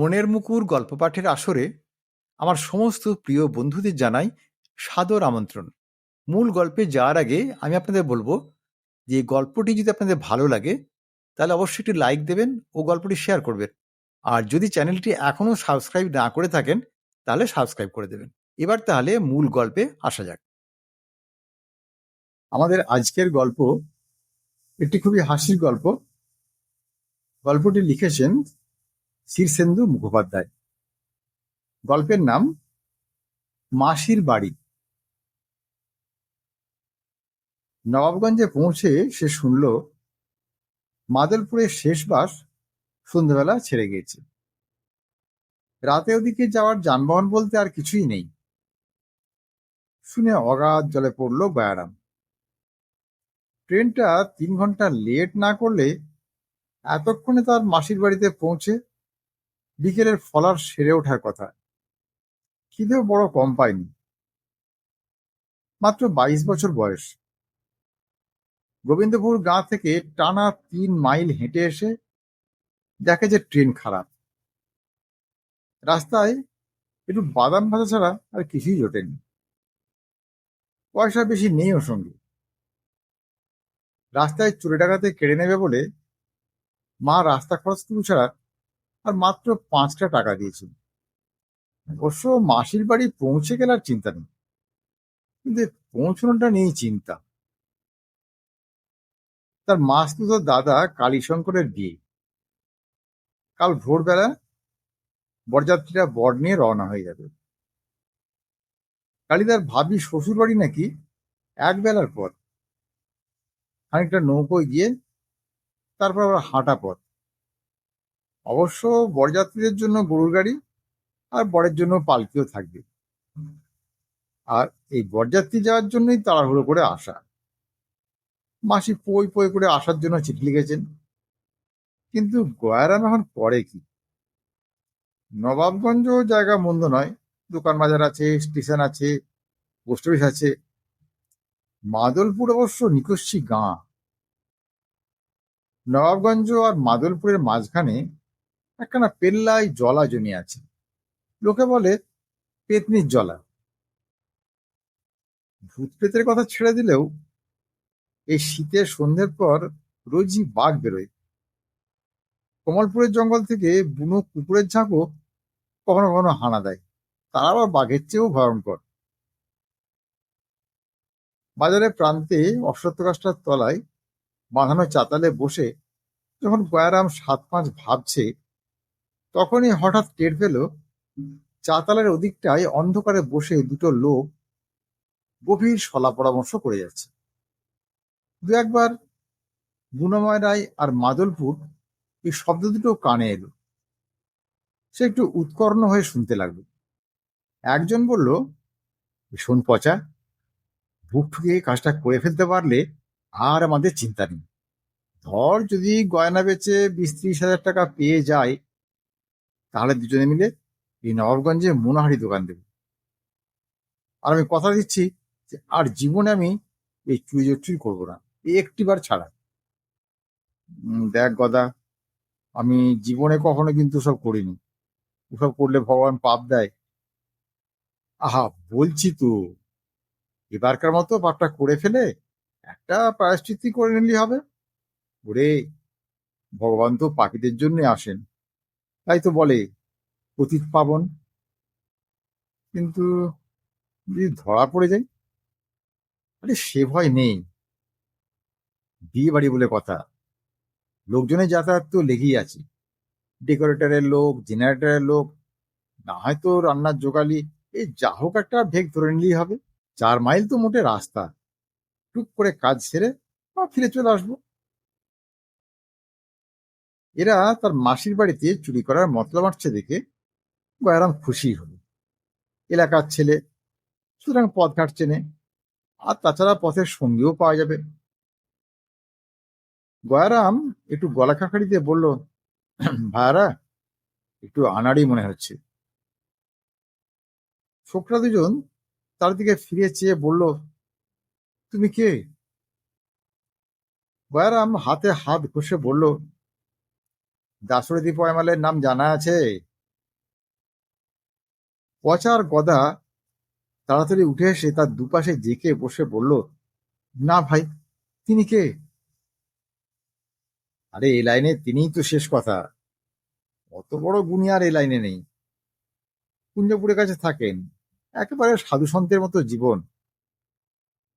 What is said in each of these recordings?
মনের মুকুর গল্প পাঠের আসরে আমার সমস্ত প্রিয় বন্ধুদের জানাই সাদর আমন্ত্রণ। মূল গল্পে যাওয়ার আগে আমি আপনাদের বলব যে গল্পটি যদি আপনাদের ভালো লাগে, তাহলে অবশ্যই একটি লাইক দেবেন ও গল্পটি শেয়ার করবেন। আর যদি চ্যানেলটি এখনও সাবস্ক্রাইব না করে থাকেন, তাহলে সাবস্ক্রাইব করে দেবেন। এবার তাহলে মূল গল্পে আসা যাক। আমাদের আজকের গল্প একটি খুবই হাসির গল্প। গল্পটি লিখেছেন শীর্ষেন্দু মুখোপাধ্যায়। গল্পের নাম মাসির বাড়ি। নবাবগঞ্জে পৌঁছে সে শুনল, মাদলপুরের শেষ বাস সন্ধ্যাবেলা ছেড়ে গিয়েছে। রাতে ওদিকে যাওয়ার যানবাহন বলতে আর কিছুই নেই। শুনে অগাধ জলে পড়ল বয়ারাম। ট্রেনটা তিন ঘণ্টা লেট না করলে এতক্ষণে তার মাসির বাড়িতে পৌঁছে বিকেলের ফলার সেরে ওঠার কথা। খিদেও বড় কম পায়নি মাত্র বাইশ বছর বয়স। গোবিন্দপুর গাঁ থেকে টানা তিন মাইল হেঁটে এসে দেখে যে ট্রেন খারাপ। রাস্তায় একটু বাদাম ভাজা ছাড়া আর কিছুই জোটেনি। পয়সা বেশি নেই ওর সঙ্গে। রাস্তায় চুরি ডাকাতে কেড়ে নেবে বলে মা রাস্তা খরচটুকু ছাড়া আর মাত্র পাঁচটা টাকা দিয়েছিল। অবশ্য মাসির বাড়ি পৌঁছে গেলে আর চিন্তা নেই। কিন্তু পৌঁছানোটা নিয়েই চিন্তা। তার মাস্তুত দাদা কালীশঙ্করের বিয়ে। কাল ভোরবেলা বরযাত্রীরা বর নিয়ে রওনা হয়ে যাবে। কালিদার ভাবি শ্বশুর বাড়ি নাকি এক বেলার পর খানিকটা নৌকোয় গিয়ে তারপর আবার হাঁটা পথ। অবশ্য বরযাত্রীদের জন্য গরুর গাড়ি আর বরের জন্য পালকিও থাকবে। আর এই বরযাত্রী যাওয়ার জন্যই তাড়াহুড়ো করে আসা। মাসি পই পই করে আসার জন্য চিঠি লিখেছেন। কিন্তু গয়ারাম এখন পরে কি? নবাবগঞ্জ জায়গা মন্দ নয়। দোকান বাজার আছে, স্টেশন আছে, পোস্ট অফিস আছে। মাদলপুর অবশ্য নিকস্যি গাঁ। নবাবগঞ্জ আর মাদলপুরের মাঝখানে একখানা পেল্লাই জলা জমি আছে। লোকে বলে, পেতনির জলা। ভূত প্রেতের কথা ছেড়ে দিলেও, এই শীতের সন্ধ্যের পর রোজই বাঘ বেরোয়। কমলপুরের জঙ্গল থেকে বুনো কুকুরের ঝাঁকও কখনো কখনো হানা দেয়। তারা আবার বাঘের চেয়েও ভয়ঙ্কর। বাজারের প্রান্তে অশ্বত্থ গাছটার তলায় বাঁধানো চাতালে বসে যখন গয়ারাম সাত পাঁচ ভাবছে তখনই হঠাৎ টের পেল, চাতালের ওদিকটায় অন্ধকারে বসে দুটো লোক গভীর সলা পরামর্শ করে যাচ্ছে। দু একবার গুণময় রায় আর মাদলপুর এই শব্দ দুটো কানে এলো। সে একটু উৎকর্ণ হয়ে শুনতে লাগল। একজন বলল, শোন পচা, বুক ঠুকিয়ে কাজটা করে ফেলতে পারলে আর আমাদের চিন্তা নেই। ধর যদি গয়না বেচে বিশ ত্রিশ হাজার টাকা পেয়ে যায় তাহলে দুজনে মিলে এই নবাবগঞ্জে মোনাহারি দোকান দেবে। আর আমি কথা দিচ্ছি যে, আর জীবনে আমি এই চুরি চুরি করব না। এই একটিবার ছাড়া। দেখ গদা, আমি জীবনে কখনো কিন্তু সব করিনি। ওসব করলে ভগবান পাপ দেয়। আহা, বলছি তো, এবারকার মতো পাপটা করে ফেলে একটা প্রায়শ্চিত্তি করে নিলেই হবে। ওরে, ভগবান তো পাখিদের জন্য আসেন। তাই তো বলে পতিত পাবন। কিন্তু যদি ধরা পড়ে যায়, আরে সে ভয় নেই। বিয়ে বাড়ি বলে কথা। লোকজনের যাতায়াত তো লেগেই আছে। ডেকোরেটরের লোক, জেনারেটরের লোক, না হয়তো রান্নার জোগালি। এই যা হোক একটা ভেগ ধরে নিলেই হবে। চার মাইল তো মোটে রাস্তা। টুক করে কাজ সেরে বা ফিরে চলে আসব। এরা তার মাসির বাড়িতে চুরি করার মতলব আসছে দেখে গয়ারাম খুশি হলো। এলাকার ছেলে সুতরাং পথ ঘাট চেনে আর তাছাড়া পথের সঙ্গীও পাওয়া যাবে। গয়ারাম একটু গলা খাকারি দিয়ে বলল ভাইয়ারা একটু আনাড়ি মনে হচ্ছে। ছোকরা দুজন তার দিকে ফিরে চেয়ে বলল, তুমি কে? গয়ারাম হাতে হাত ঘষে বলল দাসরথী পয়মালের নাম জানা আছে? পচার গদা তাড়াতাড়ি উঠে এসে তার দুপাশে জেকে বসে বলল, না ভাই, তিনি কে? আরে এই লাইনে তিনিই তো শেষ কথা। অত বড় গুণী আর এই লাইনে নেই। কুঞ্জপুরের কাছে থাকেন। একেবারে সাধু সন্তের মতো জীবন।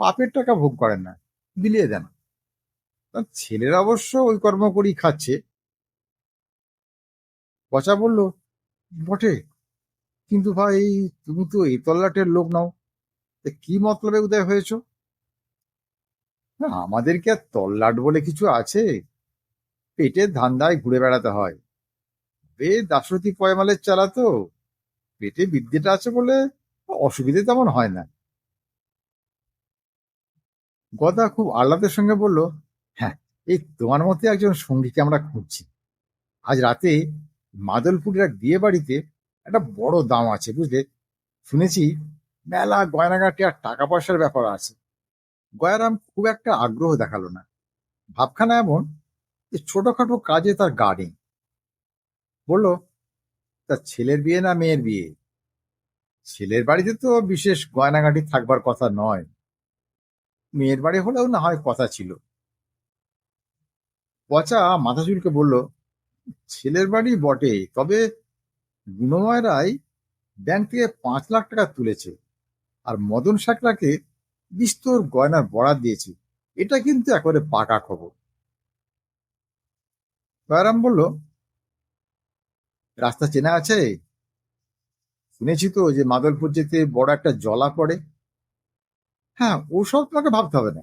পাপের টাকা ভোগ করেন না, বিলিয়ে দেন। ছেলেরা অবশ্য ওই কর্ম করেই খাচ্ছে। পচা বলল, বটে। কিন্তু ভাই, তুমি তো এই তল্লাটের লোক নাও। কি মতলবে উদয় হয়েছ? না, আমাদের কি আর তল্লাট বলে কিছু আছে? পেটের ধান্দায় ঘুরে বেড়াতে হয়। বে দাসরথী পয়মালের চালা তো। পেটে বিদ্যেটা আছে বলে অসুবিধে তেমন হয় না। গদা খুব আহ্লাদের সঙ্গে বলল হ্যাঁ এই তোমার মতে একজন সঙ্গীকে আমরা খুঁজছি। আজ রাতে মাদলপুরের এক বিয়ে বাড়িতে একটা বড় দাম আছে, বুঝলে? শুনেছি মেলা গয়নাগাটি আর টাকা পয়সার ব্যাপার আছে। গয়ারাম খুব একটা আগ্রহ দেখাল না। ভাবখানা এমন যে ছোটখাটো কাজে তার গা নেই। বলল তার ছেলের বিয়ে না মেয়ের বিয়ে? ছেলের বাড়িতে তো বিশেষ গয়নাগাটি থাকবার কথা নয়। মেয়ের বাড়ি হলেও না হয় কথা ছিল। পচা মাথা চুলকে বলল ছেলের বাড়ি বটে, তবে গুণময় রায় ব্যাংক থেকে পাঁচ লাখ টাকা তুলেছে আর মদন সাকরাকে বিস্তর গয়নার বরাদ দিয়েছে। এটা কিন্তু একেবারে পাকা খবর। দয়ারাম বলল, রাস্তা চেনা আছে? শুনেছি তো যে মাদলপুর যেতে বড় একটা জলা পড়ে। হ্যাঁ ওসব তোমাকে ভাবতে হবে না।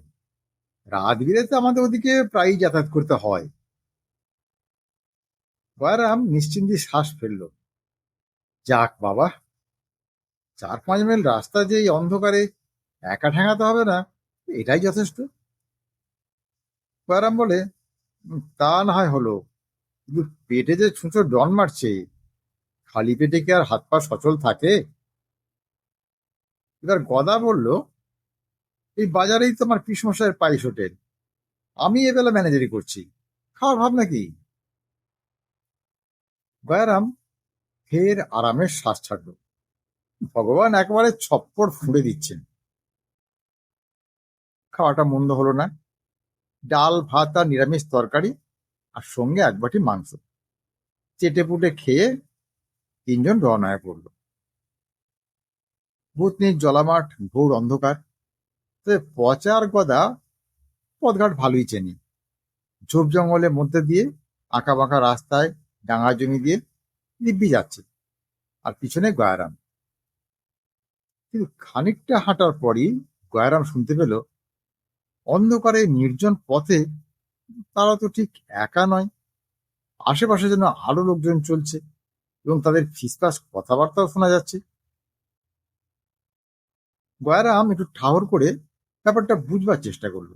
রাত বিরেতে আমাদের ওদিকে প্রায়ই যাতায়াত করতে হয়। দয়ারাম নিশ্চিন্তি শ্বাস ফেলল। যাক বাবা, চার পাঁচ মাইল রাস্তা যে এই অন্ধকারে, একা ঠেঙাতে হবে না, এটাই যথেষ্ট। দয়ারাম বলে তা না হয় হলো, কিন্তু পেটে যে ছুঁচো ডন মারছে, খালি পেটে কি আর হাত পা সচল থাকে? এবার গদা বলল, এই বাজারেই তোমার পিসমশাইয়ের পাইস হোটেল। আমি এবেলা ম্যানেজারি করছি। খাওয়ার ভাব নাকি গয়ারাম ফের আরামের শ্বাস ছাড়ল। ভগবান একেবারে ছপ্পর ফুঁড়ে দিচ্ছেন। খাওয়াটা মন্দ হলো না। ডাল, ভাত আর নিরামিষ তরকারি আর সঙ্গে এক বাটি মাংস। চেটে পুটে খেয়ে তিনজন রওনা পড়ল। ভূতনির জলামাঠ, ঘোর অন্ধকার। তবে পচার গদা পথঘাট ভালোই চেনি। ঝোপ জঙ্গলের মধ্যে দিয়ে আঁকা বাঁকা রাস্তায় ডাঙা জমি দিয়ে দিব্যি যাচ্ছে আর পিছনে গয়ারাম। কিন্তু খানিকটা হাঁটার পরই গয়ারাম শুনতে পেল অন্ধকারে নির্জন পথে তারা তো ঠিক একা নয়, আশেপাশে যেন আরও লোকজন চলছে এবং তাদের ফিসফাস কথাবার্তাও শোনা যাচ্ছে। গয়ারাম একটু ঠাহর করে ব্যাপারটা বুঝবার চেষ্টা করল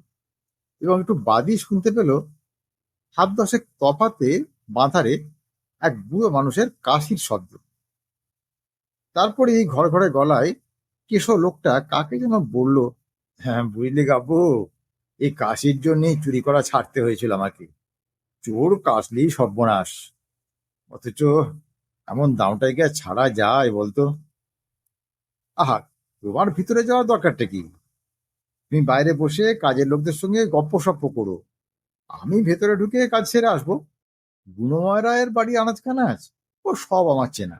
এবং একটু বাদি শুনতে পেল হাত দশেক তফাতে বাঁধারে এক বুড়ো মানুষের কাশির শব্দ। তারপরে এই ঘর ঘরে গলায় কেশো লোকটা কাকে যেন বলল? হ্যাঁ বুঝলি গাব্বু এই কাশির জন্যই চুরি করা ছাড়তে হয়েছিল আমাকে। চোর কাশলেই সর্বনাশ। অথচ এমন দামটাই আর ছাড়া যায় বলতো? আহা, তোমার ভিতরে যাওয়ার দরকারটা কি? তুমি বাইরে বসে কাজের লোকদের সঙ্গে গপ্প সপ্প করো। আমি ভেতরে ঢুকে কাজ সেরে আসব। গুণময় রায়ের বাড়ি আনাজ কানাজ ও সব আমার চেনা।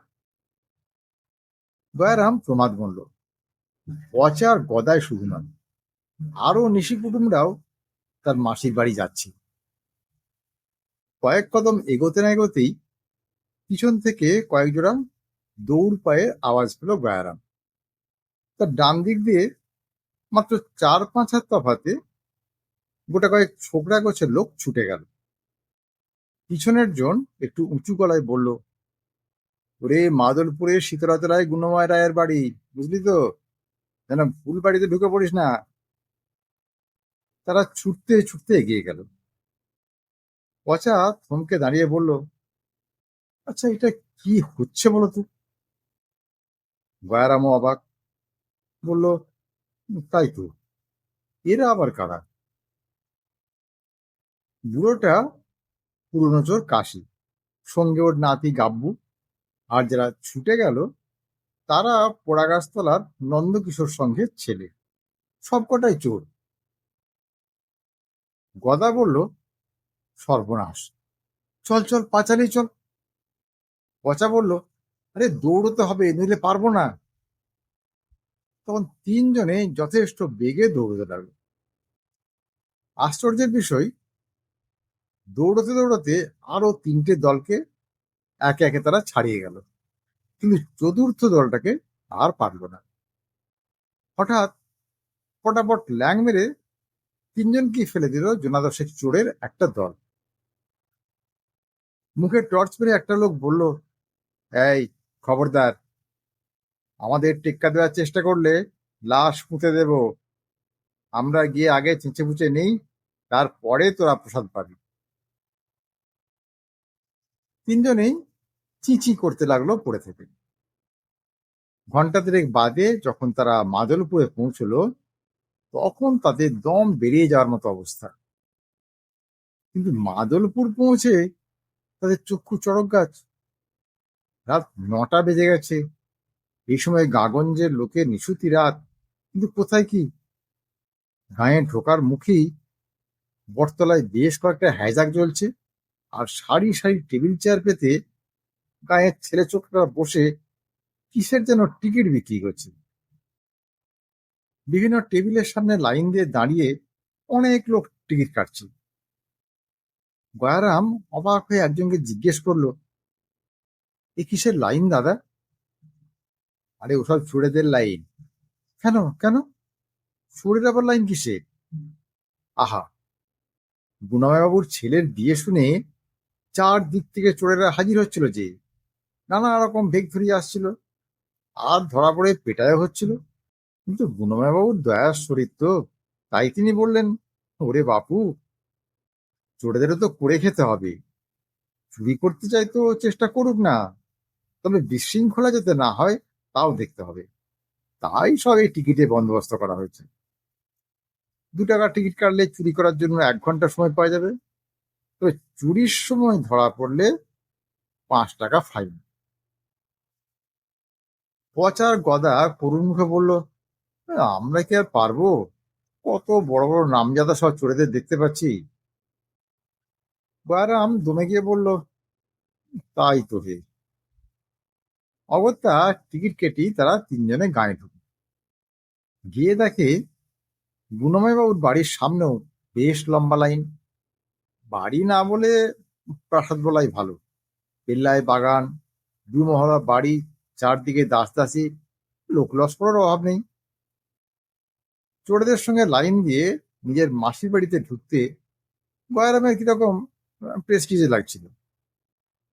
দয়ারাম প্রমাদ গুনল পচার গদায় শুধু নয় আরও নিশি কুটুমরাও তার মাসির বাড়ি যাচ্ছে। কয়েক কদম এগোতে না এগোতেই পিছন থেকে কয়েক জোড়া দৌড় পায়ের আওয়াজ পেল গয়ারাম তার ডান দিক দিয়ে মাত্র চার পাঁচ হাত তফাতে গোটা কয়েক ছোকরা গোছের লোক ছুটে গেল। পিছনের জন একটু উঁচু গলায় বলল, ওরে মাদলপুরে মাদলপুরের শীতলাতলায় গুণময় রায়ের বাড়ি, বুঝলি তো? যেন ভুল বাড়িতে ঢুকে পড়িস না। তারা ছুটতে ছুটতে এগিয়ে গেল। পচা থমকে দাঁড়িয়ে বলল আচ্ছা এটা কি হচ্ছে বলতো গয়ারামও অবাক, বলল, তাই তো, এরা আবার কারা? বুড়োটা পুরনো চোর কাশি। সঙ্গে ওর নাতি গাব্বু। আর যারা ছুটে গেল, তারা পোড়াগাছতলার নন্দকিশোর সঙ্গে ছেলে। সবকটাই চোর। গদা বলল, সর্বনাশ। চল চল, পাঁচালি, চল। পচা বলল, আরে দৌড়তে হবে নইলে পারব না। তখন তিনজনে যথেষ্ট বেগে দৌড়তে লাগল। আশ্চর্যের বিষয় দৌড়তে দৌড়তে আরও তিনটে দলকে একে একে তারা ছাড়িয়ে গেল। কিন্তু চতুর্থ দলটাকে আর পারল না। হঠাৎ ফটাফট ল্যাং মেরে তিনজনকে ফেলে দিল জোনাদশেক চোরের একটা দল। মুখে টর্চ মেরে একটা লোক বলল, এই, খবরদার, আমাদের টেক্কা দেওয়ার চেষ্টা করলে লাশ পুঁতে দেব। আমরা গিয়ে আগে চেঁচে পুচে নেই, তারপরে তোরা প্রসাদ পাবি। তিনজনেই চিঁচি করতে লাগল পড়ে থেকে। ঘণ্টা দেড়েক বাদে যখন তারা মাদলপুরে পৌঁছলো, তখন তাদের দম বেরিয়ে যাওয়ার মতো অবস্থা। কিন্তু মাদলপুর পৌঁছে তাদের চক্ষু চড়ক গাছ। রাত নটা বেজে গেছে। এই সময় গাগঞ্জের লোকে নিশুতি রাত। কিন্তু কোথায় কি? গায়ে ঢোকার মুখেই বটতলায় বেশ কয়েকটা হ্যাজাক জ্বলছে। আর সারি সারি টেবিল চেয়ার পেতে গায়ের ছেলে চোখটা বসে কিসের যেন টিকিট বিক্রি করছে। বিভিন্ন টেবিলের সামনে লাইন দিয়ে দাঁড়িয়ে অনেক লোক টিকিট কাটছে। গয়ারাম অবাক হয়ে একজনকে জিজ্ঞেস করল, এ কিসের লাইন দাদা? আরে ওসব চোরেদের লাইন। কেন কেন? চোরের আবার লাইন কিসের? আহা গুণাময়বাবুর ছেলের বিয়ে শুনে চার দিক থেকে চোরেরা হাজির হচ্ছিল যে নানা রকম ভেগ ধরিয়ে আসছিল। আর ধরা পড়ে পেটায় হচ্ছিল। কিন্তু গুণময়বাবুর দয়ার শরীর তো তাই তিনি বললেন, ওরে বাপু, চোরেদেরও তো করে খেতে হবে। চুরি করতে চাই তো চেষ্টা করুক না, তবে বিশৃঙ্খলা যাতে না হয় তাও দেখতে হবে। তাই সব এই টিকিটে বন্দোবস্ত করা হয়েছে। দু টাকার টিকিট কাটলে চুরি করার জন্য এক ঘণ্টা সময় পাওয়া যাবে। তবে চুরির সময় ধরা পড়লে পাঁচ টাকা ফাইন পচার গদা করুণ মুখে বলল আমরা কি আর পারব? কত বড় বড় নামজাদা সব চোরেদের দেখতে পাচ্ছি। গয়ারাম দমে গিয়ে বলল, তাই তো হে। অগত্যা টিকিট কেটি তারা তিনজনে গায়ে ঢুকে। গিয়ে দেখে গুণময়বাবুর বাড়ির সামনেও বেশ লম্বা লাইন। বাড়ি না বলে প্রাসাদ বলাই ভালো। পেল্লায় বাগান দুমহলা বাড়ি, চারদিকে দাস দাসী লোক লস্করের অভাব নেই। চোরদের সঙ্গে লাইন দিয়ে নিজের মাসির বাড়িতে ঢুকতে গয়ারামের কীরকম প্রেস্টিজে লাগছিল।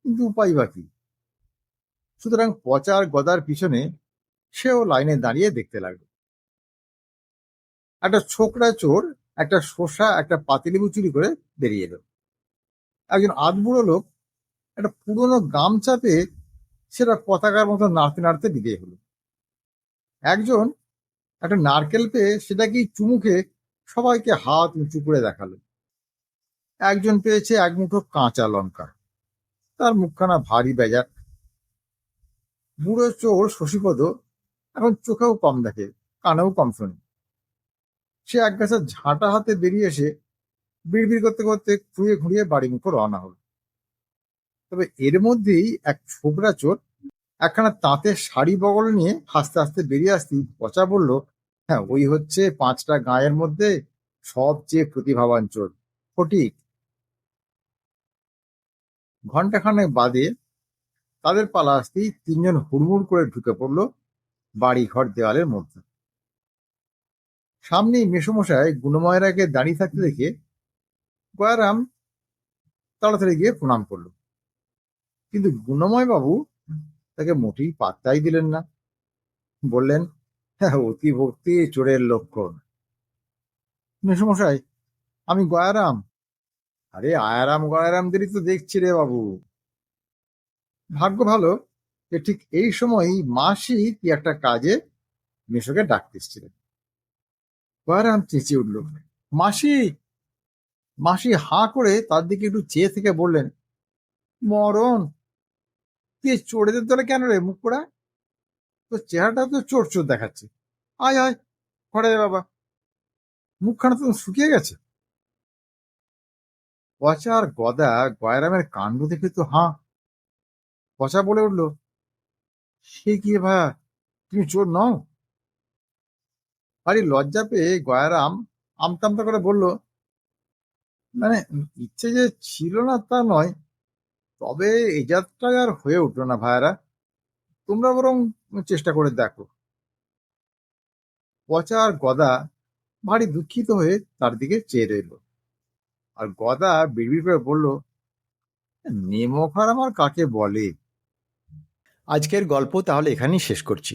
কিন্তু উপায় বা কি? সুতরাং পচার গদার পিছনে সেও লাইনে দাঁড়িয়ে দেখতে লাগল। একটা ছোকরা চোর একটা শসা, একটা পাতিলেবু চুরি করে বেরিয়ে এলো। একজন আধবুড়ো লোক একটা পুরনো গামছা পেয়ে সেটা পতাকার মতো নাড়তে নাড়তে বিদায় হলো। একজন একটা নারকেল পেয়ে সেটাকেই চুমুকে সবাইকে হাত উঁচু করে দেখাল। একজন পেয়েছে এক মুঠো কাঁচা লঙ্কা। তার মুখখানা ভারী বেজার। বুড়ো চোর শশীপদ এখন চোখেও কম দেখে, কানেও কম শোনে। সে এক গাছের ঝাঁটা হাতে বেরিয়ে এসে বিড়বিড় করতে করতে খুঁড়িয়ে ঘুরিয়ে বাড়ি মুখো রওনা হল। তবে এর মধ্যেই এক ছোবরা চোর একখানা তাঁতের শাড়ি বগল নিয়ে হাসতে হাসতে বেরিয়ে আসতেই পচা বলল হ্যাঁ ওই হচ্ছে পাঁচটা গায়ের মধ্যে সবচেয়ে প্রতিভাবান চোর, ফটিক। ঘন্টাখানেক বাদে তাদের পালা আসতেই তিনজন হুড়মুড় করে ঢুকে পড়ল বাড়ি ঘর দেওয়ালের মধ্যে। সামনেই মেসমশাই গুণময়রাকে দাঁড়িয়ে থাকতে দেখে গয়ারাম তাড়াতাড়ি গিয়ে প্রণাম করল। কিন্তু গুণময় বাবু তাকে মোটেই পাত্তাই দিলেন না। বললেন হ্যাঁ অতি ভক্তি চোরের লক্ষণ। মেসমশাই, আমি গয়ারাম। আরে, আয়ারাম গয়ারামদেরই তো দেখছি রে বাবু। ভাগ্য ভালো যে ঠিক এই সময়ই মাসি কি একটা কাজে মেশোকে ডাকতে এসেছিলেন। গয়ারাম চেঁচিয়ে উঠল। মাসি মাসি হাঁ করে তার দিকে একটু চেয়ে থেকে বললেন, মরণ, তুই চোরেদের দলে কেন রে মুখ পোড়া? তো চেহারাটা তো চোর চোর দেখাচ্ছে। আয় আয়, ঘরে বাবা। মুখখানা তো শুকিয়ে গেছে। পচা আর গদা গয়রামের কাণ্ড দেখে তো হাঁ। পচা বলে উঠল, সে কি ভাইয়া তুমি চোর নও? আরে লজ্জা পেয়ে গয়ারাম আমতামতা করে বলল মানে ইচ্ছে যে ছিল না তা নয়, তবে এই যাত্রা আর হয়ে উঠল না ভাইয়ারা তোমরা বরং চেষ্টা করে দেখো। পচা আর গদা ভারী দুঃখিত হয়ে তার দিকে চেয়ে রইল। আর গদা বিড়বিড় করে বলল নেমখার আমার কাকে বলে? আজকের গল্প তাহলে এখানেই শেষ করছি।